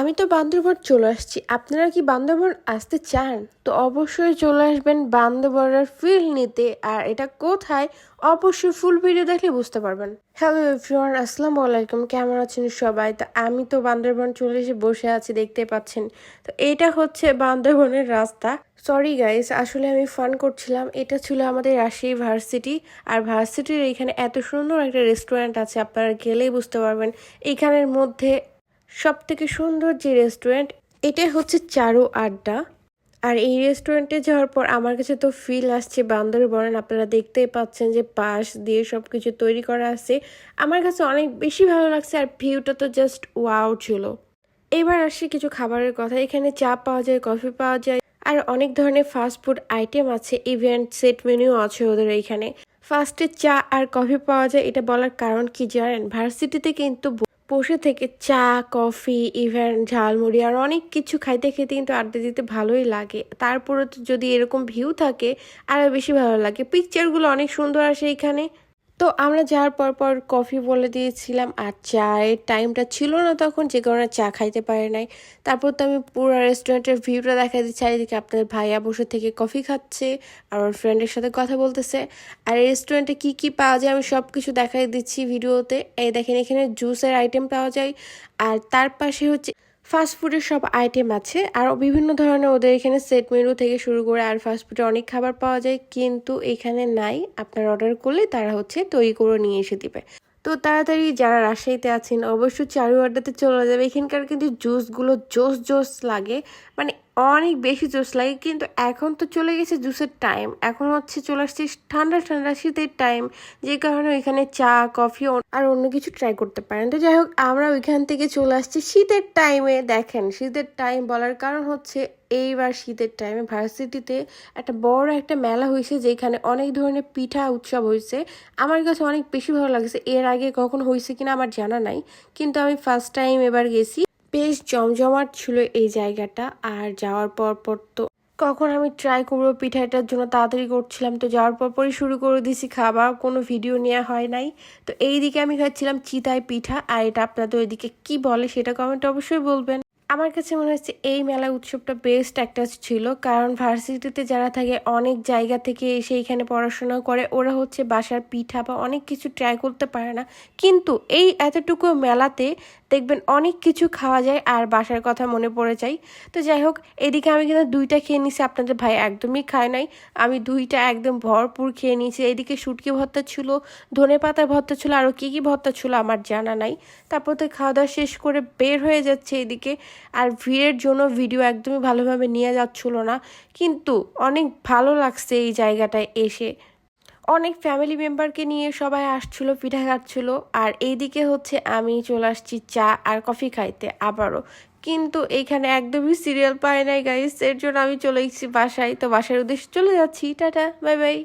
আমি তো বান্দরবন চলে আসছি। আপনারা কি বান্দরবন আসতে চান? তো অবশ্যই চলে আসবেন বান্দরবনের ফিল নিতে। আর এটা কোথায়? অবশ্যই ফুল ভিডিও দেখলে বুঝতে পারবেন। হ্যালো এভরিওয়ান আসসালামু আলাইকুম। কেমন আছেন সবাই? তো আমি তো বান্দরবন চলে এসে বসে আছি, দেখতে পাচ্ছেন। তো এটা হচ্ছে বান্দরবনের রাস্তা। সরি গাইস আসলে আমি ফান করছিলাম। এটা ছিল আমাদের রাজশাহী ভার্সিটি আর ভার্সিটির এখানে এত সুন্দর একটা রেস্টুরেন্ট আছে, আপনারা গেলেই বুঝতে পারবেন। এখানের মধ্যে সব থেকে সুন্দর যে রেস্টুরেন্ট এটাই হচ্ছে চারু আড্ডা। আর এই রেস্টুরেন্টে যাওয়ার পর আমার কাছে তো ফিল আসছে বান্দরবনের আপনারা দেখতেই পাচ্ছেন যে পাশ দিয়ে সব কিছু তৈরি করা আছে। আমার কাছে অনেক বেশি ভালো লাগছে আর ভিউটা তো জাস্ট ওয়াও ছিল। এবার আসি কিছু খাবারের কথা, এখানে চা পাওয়া যায় কফি পাওয়া যায়, আর অনেক ধরনের ফাস্ট ফুড আইটেম আছে ইভেন্ট সেট মেনুও আছে ওদের এইখানে। ফার্স্টে চা আর কফি পাওয়া যায়, এটা বলার কারণ কি জানেন? ভার্সিটিতে কিন্তু বসে থেকে চা, কফি ইভেন ঝালমুড়ি আর অনেক কিছু খাইতে খেতে কিন্তু আড্ডা দিতে ভালোই লাগে। তারপরে তো যদি এরকম ভিউ থাকে আরও বেশি ভালো লাগে। পিকচারগুলো অনেক সুন্দর আসে এখানে। তো আমরা যাওয়ার পর পর কফি বলে দিয়েছিলাম আর চায়ের টাইমটা ছিল না তখন, যে কারণে চা খাইতে পারে নাই। তারপর তো আমি পুরো রেস্টুরেন্টের ভিউটা দেখা দিচ্ছি। চারিদিকে আপনাদের ভাইয়া বসে থেকে কফি খাচ্ছে আর ওর ফ্রেন্ডের সাথে কথা বলতেছে। আর এই রেস্টুরেন্টে কী কী পাওয়া যায় আমি সব কিছু দেখাই দিচ্ছি ভিডিওতে। এই দেখেন, এখানে জুসের আইটেম পাওয়া যায়। আর তার পাশে হচ্ছে ফাস্ট ফুডের সব আইটেম আছে। আর বিভিন্ন ধরনের ওদের এখানে সেট মেনু থেকে শুরু করে আর ফাস্টফুডে অনেক খাবার পাওয়া যায়, কিন্তু এখানে নাই। আপনার অর্ডার করলে তারা হচ্ছে তৈরি করে নিয়ে এসে দিবে। তো তাড়াতাড়ি যারা রাজশাহীতে আছেন, অবশ্যই চারু আড্ডাতে চলে যাবে। এখানকার কিন্তু জুসগুলো জোস জোস লাগে। মানে অনেক বেশি জুস লাগে, কিন্তু এখন তো চলে গেছে জুসের টাইম এখন হচ্ছে চলে আসছে ঠান্ডা ঠান্ডা শীতের টাইম যে কারণে ওইখানে চা, কফি আর অন্য কিছু ট্রাই করতে পারেন। তো যাই হোক, আমরা ওইখান থেকে চলে আসছি শীতের টাইমে দেখেন, শীতের টাইম বলার কারণ হচ্ছে এইবার শীতের টাইমে ভার্সিটিতে একটা বড় একটা মেলা হয়েছে, যেখানে অনেক ধরনের পিঠা উৎসব হয়েছে। আমার কাছে অনেক বেশি ভালো লাগছে। এর আগে কখন হয়েছে কিনা আমার জানা নাই, কিন্তু আমি ফার্স্ট টাইম এবার গেছি। বেশ জমজমাট ছিল এই জায়গাটা, আর যাওয়ার পর পর তো কখন আমি ট্রাই করব পিঠাটার জন্য তাড়াতাড়ি করছিলাম, তো যাওয়ার পর পরই শুরু করে দিছি খাবার, কোনো ভিডিও নেওয়া হয় নাই। তো এই দিকে আমি খাচ্ছিলাম চিতায় পিঠা, আর এটা আপনাদের ওইদিকে কি বলে সেটা কমেন্ট অবশ্যই বলবেন। আমার কাছে মনে হচ্ছে এই মেলা উৎসবটা বেস্ট একটা ছিল, কারণ ভার্সিটিতে যারা থাকে অনেক জায়গা থেকে এসে এখানে পড়াশোনা করে, ওরা হচ্ছে বাসার পিঠা বা অনেক কিছু ট্রাই করতে পারে না। কিন্তু এই এতটুকু মেলাতে দেখবেন অনেক কিছু খাওয়া যায় আর বাসার কথা মনে পড়ে যায়। তো যাই হোক, এদিকে আমি কিন্তু দুইটা খেয়ে নিছি, আপনাদের ভাই একদমই খায় নাই। আমি দুইটা একদম ভরপুর খেয়ে নিয়েছি। এদিকে শুটকি ভর্তা ছিল, ধনে পাতার ভর্তা ছিল, আরও কী কী ভর্তা ছিল আমার জানা নাই। তারপর তো খাওয়া দাওয়া শেষ করে বের হয়ে যাচ্ছে এদিকে। আর ভিড়ের জন্য ভিডিও একদমই ভালোভাবে নিয়ে যাচ্ছিল না। কিন্তু অনেক ভালো লাগছে এই জায়গাটায় এসে। অনেক ফ্যামিলি মেম্বারকে নিয়ে সবাই আসছিল, পিঠা খাচ্ছিল। আর এইদিকে হচ্ছে আমি চলে আসছি চা আর কফি খাইতে আবারও। কিন্তু এখানে একদমই সিরিয়াল পায় নাই গাইস এর জন্য আমি চলে এসেছি বাসায়। তো বাসার উদ্দেশ্যে চলে যাচ্ছি। Tata bye bye